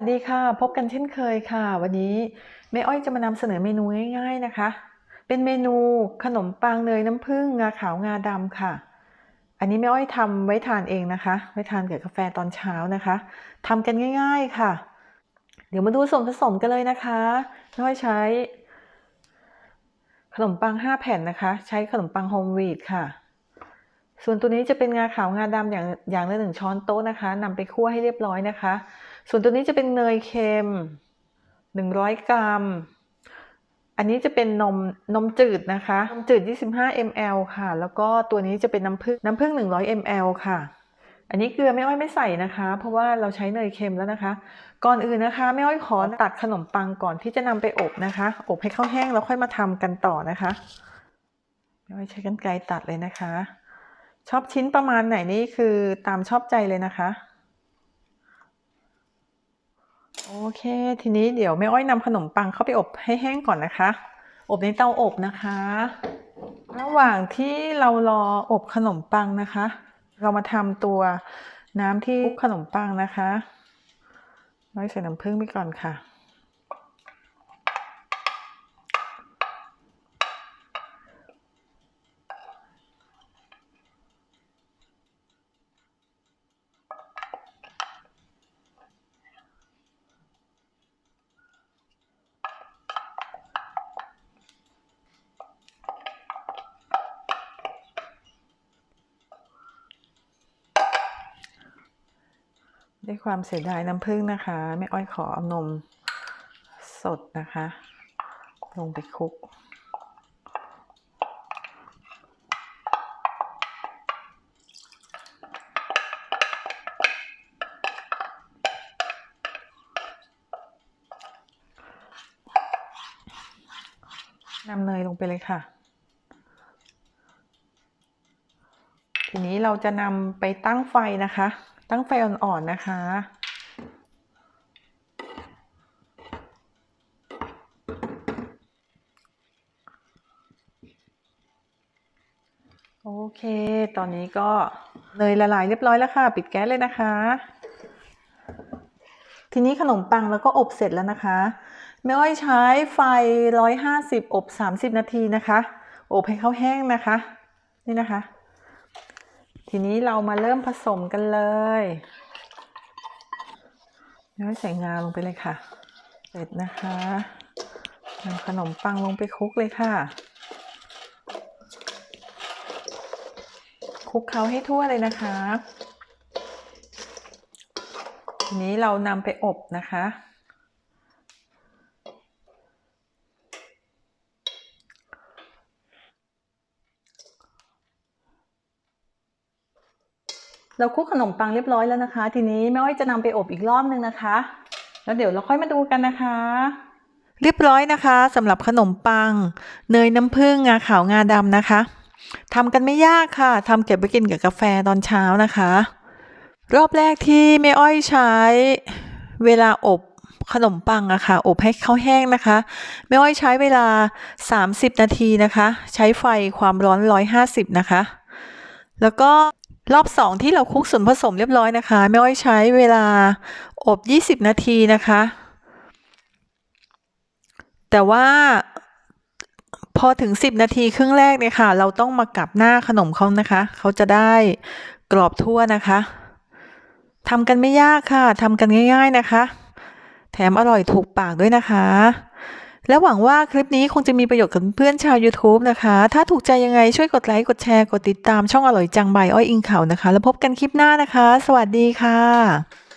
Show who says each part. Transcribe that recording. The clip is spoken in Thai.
Speaker 1: สวัสดีค่ะ พบกันเช่นเคยค่ะ วันนี้แม่อ้อยจะมานำเสนอเมนูง่าย ๆนะคะ เป็นเมนูขนมปังเนยน้ำผึ้งงาขาวงาดำค่ะ อันนี้แม่อ้อยทำไว้ทานเองนะคะ ไว้ทานกับกาแฟตอนเช้านะคะทำกันง่าย ๆค่ะ เดี๋ยวมาดูส่วนผสมกันเลยนะคะแม่อ้อยใช้ ขนมปัง 5 แผ่นนะคะ ใช้ขนมปังโฮมวีดค่ะ ส่วนตัวนี้จะเป็นงาขาวงาดำอย่างอย่างละหนึ่งช้อนโต๊ะนะคะนำไปคั่วให้เรียบร้อยนะคะ ส่วนตัวนี้จะเป็นเนยเค็ม 100 กรัม อันนี้จะเป็นนมนมจืดนะคะนมจืด 25 ml ค่ะ แล้วก็ตัวนี้จะเป็นน้ำผึ้งน้ำผึ้ง 100 ml ค่ะ อันนี้เกลือไม่อ้อยไม่ใส่นะคะ เพราะว่าเราใช้เนยเค็มแล้วนะคะ ก่อนอื่นนะคะไม่อ้อยขอตัดขนมปังก่อนที่จะนำไปอบนะคะ อบให้เข้าแห้งแล้วค่อยมาทำกันต่อนะคะไม่อ้อยใช้กรรไกรตัดเลยนะคะ ชอบชิ้นประมาณไหนนี่คือตามชอบใจเลยนะคะ โอเค ทีนี้เดี๋ยวแม่อ้อยนำขนมปังเข้าไปอบให้แห้งก่อนนะคะ อบในเตาอบนะคะ ระหว่างที่เรารออบขนมปังนะคะ เรามาทำตัวน้ำที่ขนมปังนะคะน้อยใส่น้ำผึ้งไปก่อนค่ะ ด้วยความเสียดายน้ำผึ้งนะคะแม่อ้อยขอเอานมสดนะคะ ลงไปคลุก นำเนยลงไปเลยค่ะ ทีนี้เราจะนำไปตั้งไฟนะคะ ตั้งไฟอ่อนๆนะคะ โอเค ตอนนี้ก็เนยละลายเรียบร้อยแล้วค่ะ ปิดแก๊สเลยนะคะ ทีนี้ขนมปังแล้วก็อบเสร็จแล้วนะคะแม่อ้อยใช้ไฟ 150 อบ 30 นาทีนะคะ อบให้เขาแห้งนะคะ นี่นะคะ ทีนี้เรามาเริ่มผสมกันเลยแม่อ้อยใส่งาลงไปเลยค่ะ เสร็จนะคะนำขนมปังลงไปคลุกเลยค่ะคลุกเคล้าให้ทั่วเลยนะคะ ทีนี้เรานำไปอบนะคะ เราคลุกขนมปังเรียบร้อยแล้วนะคะ ทีนี้แม่อ้อยจะนำไปอบอีกรอบนึงนะคะ แล้วเดี๋ยวเราค่อยมาดูกันนะคะ เรียบร้อยนะคะสำหรับขนมปัง เนยน้ำผึ้งงาขาวงาดำนะคะทำกันไม่ยากค่ะทำเก็บไว้กินกับกาแฟตอนเช้านะคะ รอบแรกที่แม่อ้อยใช้เวลาอบขนมปังอะค่ะ อบให้เขาแห้งนะคะ แม่อ้อยใช้เวลา 30 นาทีนะคะ ใช้ไฟความร้อน 150 นะคะ แล้วก็ รอบสองที่เราคลุกส่วนผสมเรียบร้อยนะคะแม่อ้อยใช้เวลาอบ 20 นาทีนะคะ แต่ว่าพอถึง 10 นาทีครึ่งแรกเนี่ยค่ะ เราต้องมากลับหน้าขนมเขานะคะ เขาจะได้กรอบทั่วนะคะทำกันไม่ยากค่ะทำกันง่าย ๆนะคะ แถมอร่อยถูกปากด้วยนะคะ และหวังว่าคลิปนี้คงจะมีประโยชน์กับเพื่อนชาว YouTube นะคะ ถ้าถูกใจยังไงช่วยกดไลค์ กดแชร์ กดติดตามช่องอร่อยจังใบายอ้อยอิงเขานะคะ แล้วพบกันคลิปหน้านะคะ สวัสดีค่ะ